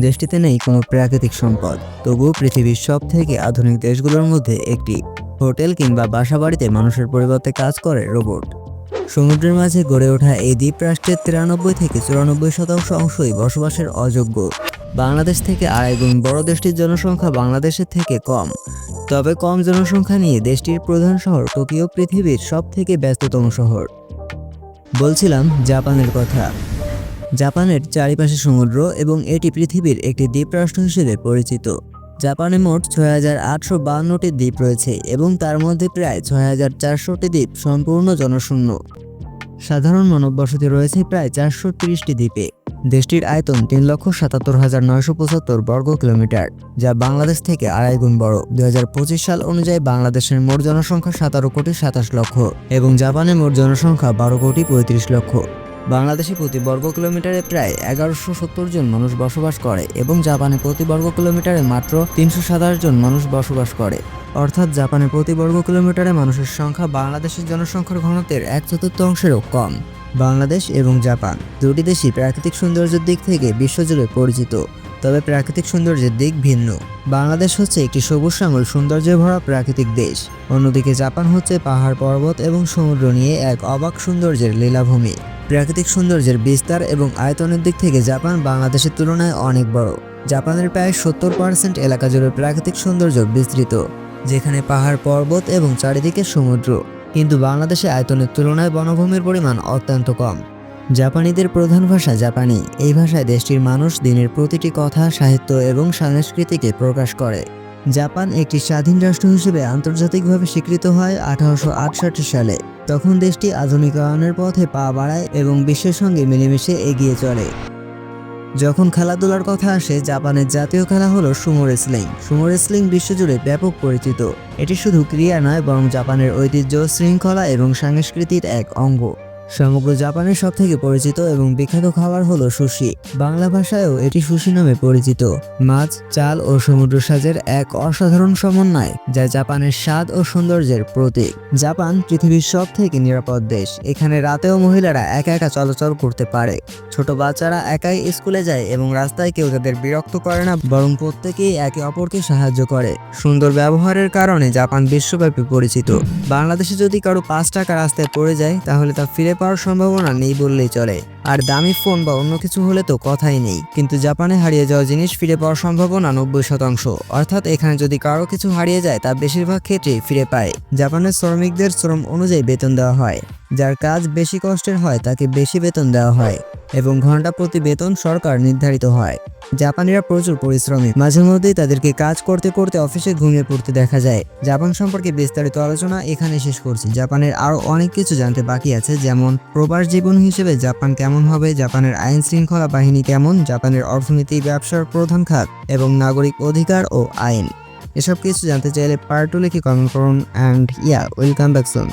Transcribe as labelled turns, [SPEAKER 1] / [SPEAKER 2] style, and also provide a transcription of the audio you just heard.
[SPEAKER 1] দেশটিতে নেই কোনো প্রাকৃতিক সম্পদ। তবুও পৃথিবীর সব থেকে আধুনিক দেশগুলোর মধ্যে একটি। হোটেল কিংবা বাসাবাড়িতে মানুষের পরিবর্তে কাজ করে রোবট। সমুদ্রের মাঝে গড়ে ওঠা এই দ্বীপ রাষ্ট্রের তিরানব্বই থেকে চুরানব্বই শতাংশ অংশই বসবাসের অযোগ্য। বাংলাদেশ থেকে আড়াই গুণ বড় দেশটির জনসংখ্যা বাংলাদেশের থেকে কম। তবে কম জনসংখ্যা নিয়ে দেশটির প্রধান শহর টোকিও পৃথিবীর সব থেকে ব্যস্ততম শহর। বলছিলাম জাপানের কথা। জাপানের চারিপাশে সমুদ্র এবং এটি পৃথিবীর একটি দ্বীপরাষ্ট্র হিসেবে পরিচিত। জাপানে মোট ছয় হাজার আটশো বাহান্নটি দ্বীপ রয়েছে এবং তার মধ্যে প্রায় ছয় হাজার চারশোটি দ্বীপ সম্পূর্ণ জনশূন্য। সাধারণ মানব বসতি রয়েছে প্রায় চারশো তিরিশটি দ্বীপে। দেশটির আয়তন তিন লক্ষ সাতাত্তর হাজার নয়শো পঁচাত্তর বর্গ কিলোমিটার, যা বাংলাদেশ থেকে আড়াই গুণ বড়। দুই হাজার পঁচিশ সাল অনুযায়ী বাংলাদেশের মোট জনসংখ্যা সতেরো কোটি সাতাশ লক্ষ এবং জাপানের মোট জনসংখ্যা বারো কোটি পঁয়ত্রিশ লক্ষ। বাংলাদেশে প্রতি বর্গ কিলোমিটারে প্রায় এগারোশো সত্তর জন মানুষ বসবাস করে এবং জাপানে প্রতি বর্গ কিলোমিটারে মাত্র তিনশো সাতাশ জন মানুষ বসবাস করে। অর্থাৎ জাপানে প্রতি বর্গ কিলোমিটারে মানুষের সংখ্যা বাংলাদেশের জনসংখ্যার ঘনত্বের এক চতুর্থাংশেরও কম। বাংলাদেশ এবং জাপান দুটি দেশই প্রাকৃতিক সৌন্দর্যের দিক থেকে বিশ্বজুড়ে পরিচিত, তবে প্রাকৃতিক সৌন্দর্যের দিক ভিন্ন। বাংলাদেশ হচ্ছে একটি সবুজ শ্যামল সৌন্দর্যে ভরা প্রাকৃতিক দেশ। অন্যদিকে জাপান হচ্ছে পাহাড় পর্বত এবং সমুদ্র নিয়ে এক অবাক সৌন্দর্যের লীলাভূমি। প্রাকৃতিক সৌন্দর্যের বিস্তার এবং আয়তনের দিক থেকে জাপান বাংলাদেশের তুলনায় অনেক বড়। জাপানের প্রায় সত্তর পার্সেন্ট এলাকা জুড়ে প্রাকৃতিক সৌন্দর্য বিস্তৃত, যেখানে পাহাড়, পর্বত এবং চারিদিকে সমুদ্র। কিন্তু বাংলাদেশে আয়তনের তুলনায় বনভূমির পরিমাণ অত্যন্ত কম। জাপানিদের প্রধান ভাষা জাপানি। এই ভাষায় দেশটির মানুষ দিনের প্রতিটি কথা, সাহিত্য এবং সংস্কৃতিকে প্রকাশ করে। জাপান একটি স্বাধীন রাষ্ট্র হিসেবে আন্তর্জাতিকভাবে স্বীকৃত হয় আঠারোশো আটষট্টি সালে। তখন দেশটি আধুনিকায়নের পথে পা বাড়ায় এবং বিশ্বের সঙ্গে মিলেমিশে এগিয়ে চলে। যখন খেলাধুলার কথা আসে, জাপানের জাতীয় খেলা হলো সুমো রেসলিং। সুমো রেসলিং বিশ্বজুড়ে ব্যাপক পরিচিত। এটি শুধু ক্রিয়া নয়, বরং জাপানের ঐতিহ্য, শৃঙ্খলা এবং সাংস্কৃতির এক অঙ্গ। সমগ্র জাপানের সব থেকে পরিচিত এবং বিখ্যাত খাবার হলো সুশি। বাংলা ভাষায়ও এটি সুশি নামে পরিচিত। মাছ, চাল ও সমুদ্র সাজের এক অসাধারণ সমন্বয়, যা জাপানের স্বাদ ও সৌন্দর্যের প্রতীক। জাপান পৃথিবীর সব থেকে নিরাপদ দেশ। এখানে রাতেও মহিলারা একা একা চলাচল করতে পারে। ছোট বাচ্চারা একাই স্কুলে যায় এবং রাস্তায় কেউ তাদের বিরক্ত করে না, বরং প্রত্যেকেই একে অপরকে সাহায্য করে। সুন্দর ব্যবহারের কারণে জাপান বিশ্বব্যাপী পরিচিত। বাংলাদেশে যদি কারও পাঁচ টাকা রাস্তায় পড়ে যায়, তাহলে তা ফিরে পাওয়ার সম্ভাবনা নেই বললেই চলে। আর দামি ফোন বা অন্য কিছু হলে তো কথাই নেই। কিন্তু জাপানে হারিয়ে যাওয়া জিনিস ফিরে পাওয়ার সম্ভাবনা নব্বই শতাংশ। অর্থাৎ এখানে যদি কারও কিছু হারিয়ে যায়, তা বেশিরভাগ ক্ষেত্রেই ফিরে পায়। জাপানের শ্রমিকদের শ্রম অনুযায়ী বেতন দেওয়া হয়। যার কাজ বেশি কষ্টের হয়, তাকে বেশি বেতন দেওয়া হয়। এবং ঘণ্টা প্রতি বেতন সরকার নির্ধারিত হয়। জাপানিরা প্রচুর পরিশ্রমী। মাঝে মধ্যেই তাদেরকে কাজ করতে করতে অফিসে ঘুমিয়ে পড়তে দেখা যায়। জাপান সম্পর্কে বিস্তারিত আলোচনা এখানে শেষ করছি। জাপানের আরও অনেক কিছু জানতে বাকি আছে, যেমন প্রবাস জীবন হিসেবে জাপান কেমন হবে, জাপানের আইন শৃঙ্খলা বাহিনী কেমন, জাপানের অর্থনীতি, ব্যবসার প্রধান খাত, এবং নাগরিক অধিকার ও আইন। এসব কিছু জানতে চাইলে পার্ট টু লিখে কমেন্ট করুন and yeah welcome back soon